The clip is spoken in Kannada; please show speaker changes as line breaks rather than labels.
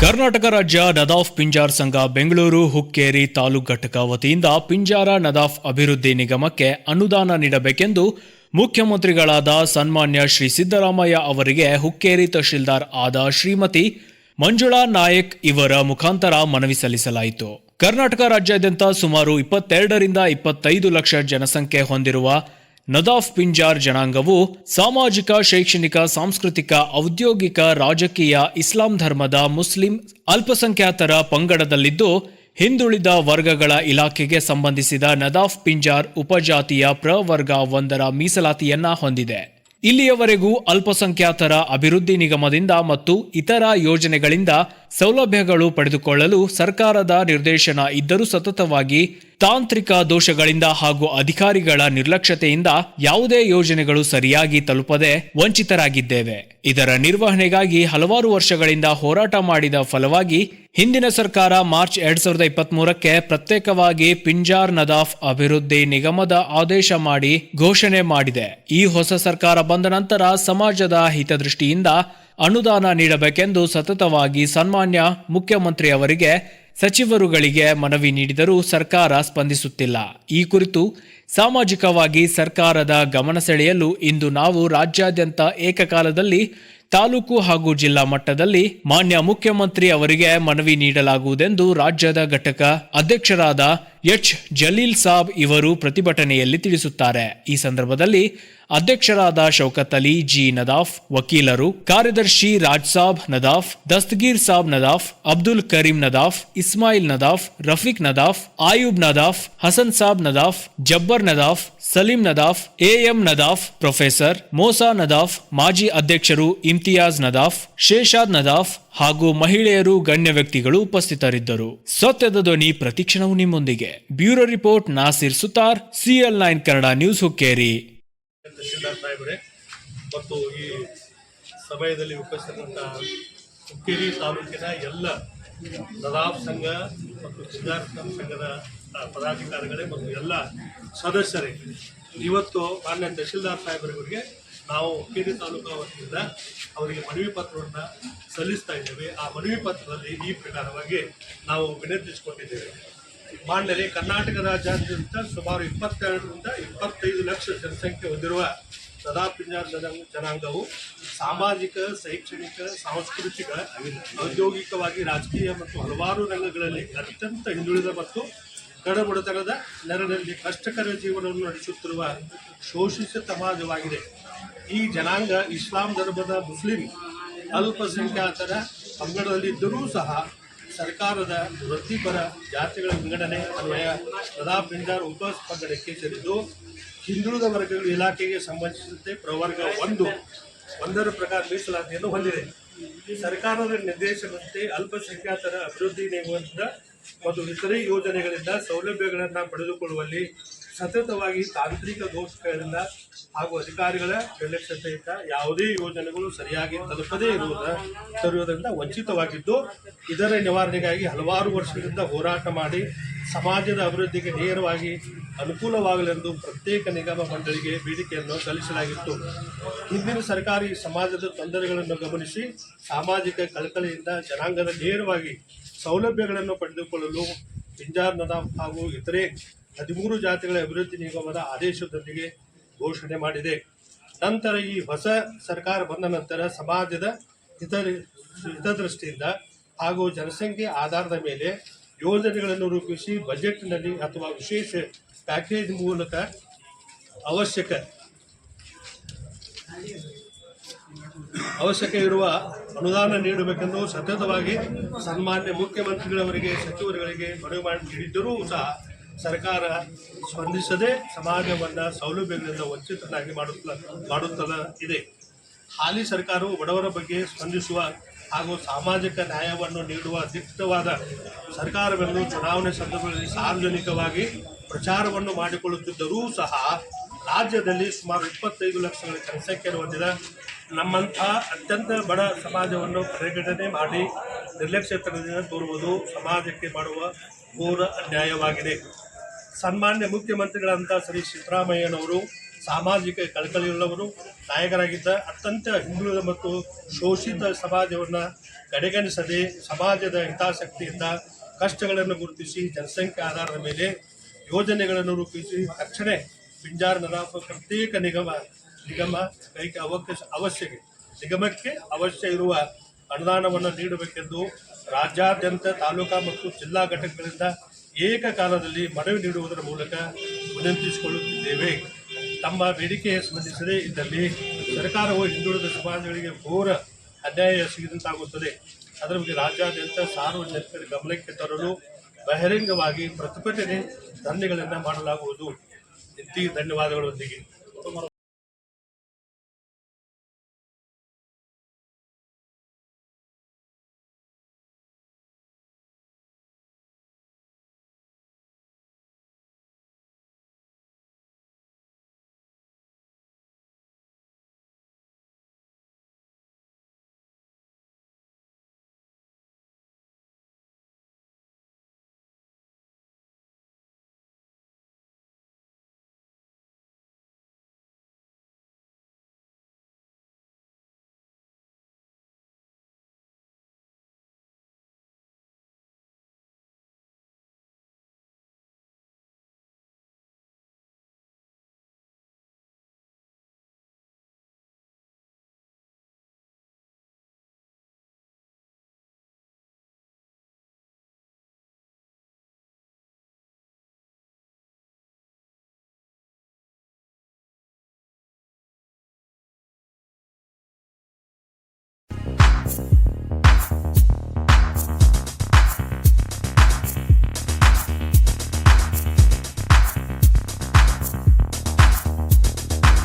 ಕರ್ನಾಟಕ ರಾಜ್ಯ ನದಾಫ್ ಪಿಂಜಾರ್ ಸಂಘ ಬೆಂಗಳೂರು ಹುಕ್ಕೇರಿ ತಾಲೂಕು ಘಟಕ ವತಿಯಿಂದ ಪಿಂಜಾರ ನದಾಫ್ ಅಭಿವೃದ್ಧಿ ನಿಗಮಕ್ಕೆ ಅನುದಾನ ನೀಡಬೇಕೆಂದು ಮುಖ್ಯಮಂತ್ರಿಗಳಾದ ಸನ್ಮಾನ್ಯ ಶ್ರೀ ಸಿದ್ದರಾಮಯ್ಯ ಅವರಿಗೆ ಹುಕ್ಕೇರಿ ತಹಶೀಲ್ದಾರ್ ಆದ ಶ್ರೀಮತಿ ಮಂಜುಳಾ ನಾಯಕ್ ಇವರ ಮುಖಾಂತರ ಮನವಿ ಸಲ್ಲಿಸಲಾಯಿತು. ಕರ್ನಾಟಕ ರಾಜ್ಯಾದ್ಯಂತ ಸುಮಾರು ಇಪ್ಪತ್ತೆರಡರಿಂದ ಇಪ್ಪತ್ತೈದು ಲಕ್ಷ ಜನಸಂಖ್ಯೆ ಹೊಂದಿರುವ ನದಾಫ್ ಪಿಂಜಾರ್ ಜನಾಂಗವು ಸಾಮಾಜಿಕ, ಶೈಕ್ಷಣಿಕ, ಸಾಂಸ್ಕೃತಿಕ, ಔದ್ಯೋಗಿಕ, ರಾಜಕೀಯ, ಇಸ್ಲಾಂ ಧರ್ಮದ ಮುಸ್ಲಿಂ ಅಲ್ಪಸಂಖ್ಯಾತರ ಪಂಗಡದಲ್ಲಿದ್ದು, ಹಿಂದುಳಿದ ವರ್ಗಗಳ ಇಲಾಖೆಗೆ ಸಂಬಂಧಿಸಿದ ನದಾಫ್ ಪಿಂಜಾರ್ ಉಪಜಾತಿಯ ಪ್ರವರ್ಗ ಒಂದರ ಮೀಸಲಾತಿಯನ್ನ ಹೊಂದಿದೆ. ಇಲ್ಲಿಯವರೆಗೂ ಅಲ್ಪಸಂಖ್ಯಾತರ ಅಭಿವೃದ್ಧಿ ನಿಗಮದಿಂದ ಮತ್ತು ಇತರ ಯೋಜನೆಗಳಿಂದ ಸೌಲಭ್ಯಗಳು ಪಡೆದುಕೊಳ್ಳಲು ಸರ್ಕಾರದ ನಿರ್ದೇಶನ ಇದ್ದರೂ ಸತತವಾಗಿ ತಾಂತ್ರಿಕ ದೋಷಗಳಿಂದ ಹಾಗೂ ಅಧಿಕಾರಿಗಳ ನಿರ್ಲಕ್ಷ್ಯತೆಯಿಂದ ಯಾವುದೇ ಯೋಜನೆಗಳು ಸರಿಯಾಗಿ ತಲುಪದೆ ವಂಚಿತರಾಗಿದ್ದೇವೆ. ಇದರ ನಿರ್ವಹಣೆಗಾಗಿ ಹಲವಾರು ವರ್ಷಗಳಿಂದ ಹೋರಾಟ ಮಾಡಿದ ಫಲವಾಗಿ ಹಿಂದಿನ ಸರ್ಕಾರ ಮಾರ್ಚ್ ಎರಡ್ ಸಾವಿರದ ಇಪ್ಪತ್ತ್ ಮೂರಕ್ಕೆ ಪ್ರತ್ಯೇಕವಾಗಿ ಪಿಂಜಾರ್ ನದಾಫ್ ಅಭಿವೃದ್ಧಿ ನಿಗಮದ ಆದೇಶ ಮಾಡಿ ಘೋಷಣೆ ಮಾಡಿದೆ. ಈ ಹೊಸ ಸರ್ಕಾರ ಬಂದ ನಂತರ ಸಮಾಜದ ಹಿತದೃಷ್ಟಿಯಿಂದ ಅನುದಾನ ನೀಡಬೇಕೆಂದು ಸತತವಾಗಿ ಸನ್ಮಾನ್ಯ ಮುಖ್ಯಮಂತ್ರಿ ಅವರಿಗೆ ಸಚಿವರುಗಳಿಗೆ ಮನವಿ ನೀಡಿದರೂ ಸರ್ಕಾರ ಸ್ಪಂದಿಸುತ್ತಿಲ್ಲ. ಈ ಕುರಿತು ಸಾಮಾಜಿಕವಾಗಿ ಸರ್ಕಾರದ ಗಮನ ಸೆಳೆಯಲು ಇಂದು ನಾವು ರಾಜ್ಯಾದ್ಯಂತ ಏಕಕಾಲದಲ್ಲಿ ತಾಲೂಕು ಹಾಗೂ ಜಿಲ್ಲಾ ಮಟ್ಟದಲ್ಲಿ ಮಾನ್ಯ ಮುಖ್ಯಮಂತ್ರಿ ಅವರಿಗೆ ಮನವಿ ನೀಡಲಾಗುವುದೆಂದು ರಾಜ್ಯದ ಘಟಕ ಅಧ್ಯಕ್ಷರಾದ ಎಚ್. ಜಲೀಲ್ ಸಾಬ್ ಇವರು ಪ್ರತಿಭಟನೆಯಲ್ಲಿ ತಿಳಿಸುತ್ತಾರೆ. ಈ ಸಂದರ್ಭದಲ್ಲಿ ಅಧ್ಯಕ್ಷರಾದ ಶೌಕತ್ ಅಲಿ, ಜಿ. ನದಾಫ್, ವಕೀಲರು, ಕಾರ್ಯದರ್ಶಿ Raj Sab Nadaf, Dastagir Sab Nadaf, Abdul Karim Nadaf, Ismail Nadaf, Rafiq Nadaf, Ayub Nadaf, Hasan Sab Nadaf, Jabbar Nadaf, Salim Nadaf A M Nadaf, professor Mosa Nadaf, ಮಾಜಿ ಅಧ್ಯಕ್ಷರು ಇಮ್ತಿಯಾಜ್ ನದಾಫ್, ಶೇಷಾದ್ ನದಾಫ್ ಹಾಗೂ ಮಹಿಳೆಯರು, ಗಣ್ಯ ವ್ಯಕ್ತಿಗಳು ಉಪಸ್ಥಿತರಿದ್ದರು. ಸತ್ಯದ ಧ್ವನಿ ಪ್ರತಿಕ್ಷಣವು ನಿಮ್ಮೊಂದಿಗೆ. Bureau report Nasir Sutar, C L nine Kannada news Hukkeri.
ಮತ್ತು ಈ ಸಮಯದಲ್ಲಿ ಉಪಸ್ಥಿತ ಹುಕ್ಕೇರಿ ತಾಲೂಕಿನ ಎಲ್ಲ ನದಾಫ್ ಸಂಘ ಮತ್ತು ಸಿದ್ಧಾರ್ಥ ಸಂಘದ ಪದಾಧಿಕಾರಿಗಳೇ ಮತ್ತು ಎಲ್ಲ ಸದಸ್ಯರೇ, ಇವತ್ತು ಮಾನ್ಯ ತಹಶೀಲ್ದಾರ್ ಸಾಹೇಬರಿಗೆ ನಾವು ಹುಕ್ಕೇರಿ ತಾಲೂಕು ವತಿಯಿಂದ ಅವರಿಗೆ ಮನವಿ ಪತ್ರವನ್ನು ಸಲ್ಲಿಸ್ತಾ ಇದ್ದೇವೆ. ಆ ಮನವಿ ಪತ್ರದಲ್ಲಿ ಈ ಪ್ರಕಾರವಾಗಿ ನಾವು ವಿನಂತಿಸಿಕೊಂಡಿದ್ದೇವೆ ಮಾಡಲಿ ಕರ್ನಾಟಕ ರಾಜ್ಯಾದ್ಯಂತ ಸುಮಾರು ಇಪ್ಪತ್ತೆರಡರಿಂದ ಇಪ್ಪತ್ತೈದು ಲಕ್ಷ ಜನಸಂಖ್ಯೆ ಹೊಂದಿರುವ ಸದಾ ಪಿಂಜಾರ್ ಜನಾಂಗವು ಸಾಮಾಜಿಕ, ಶೈಕ್ಷಣಿಕ, ಸಾಂಸ್ಕೃತಿಕ, ಔದ್ಯೋಗಿಕವಾಗಿ ರಾಜಕೀಯ ಮತ್ತು ಹಲವಾರು ರಂಗಗಳಲ್ಲಿ ಅತ್ಯಂತ ಹಿಂದುಳಿದ ಮತ್ತು ಕಡಬಡತನದ ನೆರದಲ್ಲಿ ಕಷ್ಟಕರ ಜೀವನವನ್ನು ನಡೆಸುತ್ತಿರುವ ಶೋಷಿತ ಸಮಾಜವಾಗಿದೆ. ಈ ಜನಾಂಗ ಇಸ್ಲಾಂ ಧರ್ಮದ ಮುಸ್ಲಿಂ ಅಲ್ಪಸಂಖ್ಯಾತರ ಪಂಗಡದಲ್ಲಿದ್ದರೂ ಸಹ ಸರ್ಕಾರದ ವೃತ್ತಿಪರ ಜಾತಿಗಳ ವಿಂಗಡಣೆ ಅನ್ವಯ ಸದಾ ಪಿಂಡಾರ್ ಉಪ ಪಂಗಡಕ್ಕೆ ಸೇರಿದ್ದು, ಹಿಂದುಳಿದ ವರ್ಗಗಳ ಇಲಾಖೆಗೆ ಸಂಬಂಧಿಸಿದಂತೆ ಪ್ರವರ್ಗ ಒಂದು, ಒಂದರ ಪ್ರಕಾರ ಮೀಸಲಾತಿಯನ್ನು ಹೊಂದಿದೆ. ಸರ್ಕಾರದ ನಿರ್ದೇಶನದಂತೆ ಅಲ್ಪಸಂಖ್ಯಾತರ ಅಭಿವೃದ್ಧಿ ನಿಗಮದಿಂದ ಮತ್ತು ಇತರೆ ಯೋಜನೆಗಳಿಂದ ಸೌಲಭ್ಯಗಳನ್ನು ಪಡೆದುಕೊಳ್ಳುವಲ್ಲಿ ಸತತವಾಗಿ ತಾಂತ್ರಿಕ ದೋಷಗಳಿಂದ ಹಾಗೂ ಅಧಿಕಾರಿಗಳ ನಿರ್ಲಕ್ಷ್ಯತೆಯಿಂದ ಯಾವುದೇ ಯೋಜನೆಗಳು ಸರಿಯಾಗಿ ತಲುಪದೇ ಇರುವುದ ತರುವುದರಿಂದ ವಂಚಿತವಾಗಿದ್ದು, ಇದರ ನಿವಾರಣೆಗಾಗಿ ಹಲವಾರು ವರ್ಷಗಳಿಂದ ಹೋರಾಟ ಮಾಡಿ ಸಮಾಜದ ಅಭಿವೃದ್ಧಿಗೆ ನೇರವಾಗಿ ಅನುಕೂಲವಾಗಲೆಂದು ಪ್ರತ್ಯೇಕ ನಿಗಮ ಮಂಡಳಿಗೆ ಬೇಡಿಕೆಯನ್ನು ಸಲ್ಲಿಸಲಾಗಿತ್ತು. ಹಿಂದಿನ ಸರ್ಕಾರಿ ಸಮಾಜದ ತೊಂದರೆಗಳನ್ನು ಗಮನಿಸಿ ಸಾಮಾಜಿಕ ಕಳಕಳಿಯಿಂದ ಜನಾಂಗದ ನೇರವಾಗಿ ಸೌಲಭ್ಯಗಳನ್ನು ಪಡೆದುಕೊಳ್ಳಲು ಪಿಂಜಾರ್ ನದಾಮ್ ಹಾಗೂ ಇತರೆ ಹದಿಮೂರು ಜಾತಿಗಳ ಅಭಿವೃದ್ಧಿ ನಿಗಮದ ಆದೇಶದೊಂದಿಗೆ ಘೋಷಣೆ ಮಾಡಿದೆ. ನಂತರ ಈ ಹೊಸ ಸರ್ಕಾರ ಬಂದ ನಂತರ ಸಮಾಜದ ಹಿತ ಹಿತದೃಷ್ಟಿಯಿಂದ ಹಾಗೂ ಜನಸಂಖ್ಯೆ ಆಧಾರದ ಮೇಲೆ ಯೋಜನೆಗಳನ್ನು ರೂಪಿಸಿ ಬಜೆಟ್ನಲ್ಲಿ ಅಥವಾ ವಿಶೇಷ ಪ್ಯಾಕೇಜ್ ಮೂಲಕ ಅವಶ್ಯಕ ಅವಶ್ಯಕ ಇರುವ ಅನುದಾನ ನೀಡಬೇಕೆಂದು ಸತತವಾಗಿ ಸನ್ಮಾನ್ಯ ಮುಖ್ಯಮಂತ್ರಿಗಳವರಿಗೆ, ಸಚಿವರುಗಳಿಗೆ ಮನವಿ ಮಾಡಿ ನೀಡಿದ್ದರೂ ಸಹ ಸರ್ಕಾರ ಸ್ಪಂದಿಸದೆ ಸಮಾಜವನ್ನು ಸೌಲಭ್ಯಗಳಿಂದ ವಂಚಿತನಾಗಿ ಮಾಡುತ್ತ ಮಾಡುತ್ತಲ ಇದೆ. ಹಾಲಿ ಸರ್ಕಾರವು ಬಡವರ ಬಗ್ಗೆ ಸ್ಪಂದಿಸುವ ಹಾಗೂ ಸಾಮಾಜಿಕ ನ್ಯಾಯವನ್ನು ನೀಡುವ ದಿಟ್ಟವಾದ ಸರ್ಕಾರವೆಂದು ಚುನಾವಣೆ ಸಂದರ್ಭದಲ್ಲಿ ಸಾರ್ವಜನಿಕವಾಗಿ ಪ್ರಚಾರವನ್ನು ಮಾಡಿಕೊಳ್ಳುತ್ತಿದ್ದರೂ ಸಹ ರಾಜ್ಯದಲ್ಲಿ ಸುಮಾರು ಇಪ್ಪತ್ತೈದು ಲಕ್ಷಗಳ ಜನಸಂಖ್ಯೆಯನ್ನು ಹೊಂದಿದ ನಮ್ಮಂಥ ಅತ್ಯಂತ ಬಡ ಸಮಾಜವನ್ನು ಪರಿಗಣನೆ ಮಾಡಿ ನಿರ್ಲಕ್ಷ್ಯತನದಿಂದ ತೋರುವುದು ಸಮಾಜಕ್ಕೆ ಮಾಡುವ ಘೋರ ಅನ್ಯಾಯವಾಗಿದೆ. ಸನ್ಮಾನ್ಯ ಮುಖ್ಯಮಂತ್ರಿಗಳಂತ ಶ್ರೀ ಸಿದ್ದರಾಮಯ್ಯನವರು, ಸಾಮಾಜಿಕ ಕಳಕಳಿಯುಳ್ಳವರು, ನಾಯಕರಾಗಿದ್ದ ಅತ್ಯಂತ ಹಿಂದುಳಿದ ಮತ್ತು ಶೋಷಿತ ಸಮಾಜವನ್ನು ಕಡೆಗಣಿಸದೆ ಸಮಾಜದ ಹಿತಾಸಕ್ತಿಯಿಂದ ಕಷ್ಟಗಳನ್ನು ಗುರುತಿಸಿ ಜನಸಂಖ್ಯೆ ಆಧಾರದ ಮೇಲೆ ಯೋಜನೆಗಳನ್ನು ರೂಪಿಸಿ ರಕ್ಷಣೆ ಪಿಂಜಾರ ನರಾಪ ಪ್ರತ್ಯೇಕ ನಿಗಮ ನಿಗಮ ಕೈಗೆ ಅವಕಾಶ ಅವಶ್ಯಕ ನಿಗಮಕ್ಕೆ ಅವಶ್ಯ ಇರುವ ಅನುದಾನವನ್ನು ನೀಡಬೇಕೆಂದು ರಾಜ್ಯಾದ್ಯಂತ ತಾಲೂಕಾ ಮತ್ತು ಜಿಲ್ಲಾ ಘಟಕಗಳಿಂದ ಏಕಕಾಲದಲ್ಲಿ ಮನವಿ ನೀಡುವುದರ ಮೂಲಕ ವಿನಂತಿಸಿಕೊಳ್ಳುತ್ತಿದ್ದೇವೆ. ತಮ್ಮ ಬೇಡಿಕೆ ಸ್ಪಂದಿಸದೇ ಇದ್ದಲ್ಲಿ ಸರ್ಕಾರವು ಹಿಂದುಳಿದ ಸಮಾಜಗಳಿಗೆ ಘೋರ ಅನ್ಯಾಯ ಸಿಗದಂತಾಗುತ್ತದೆ ಅದರ ಬಗ್ಗೆ ರಾಜ್ಯಾದ್ಯಂತ ಸಾರ್ವಜನಿಕರ ಗಮನಕ್ಕೆ ತರಲು ಬಹಿರಂಗವಾಗಿ ಪ್ರತಿಭಟನೆ ಧರಣಿಗಳನ್ನು ಮಾಡಲಾಗುವುದು. ಧನ್ಯವಾದಗಳೊಂದಿಗೆ.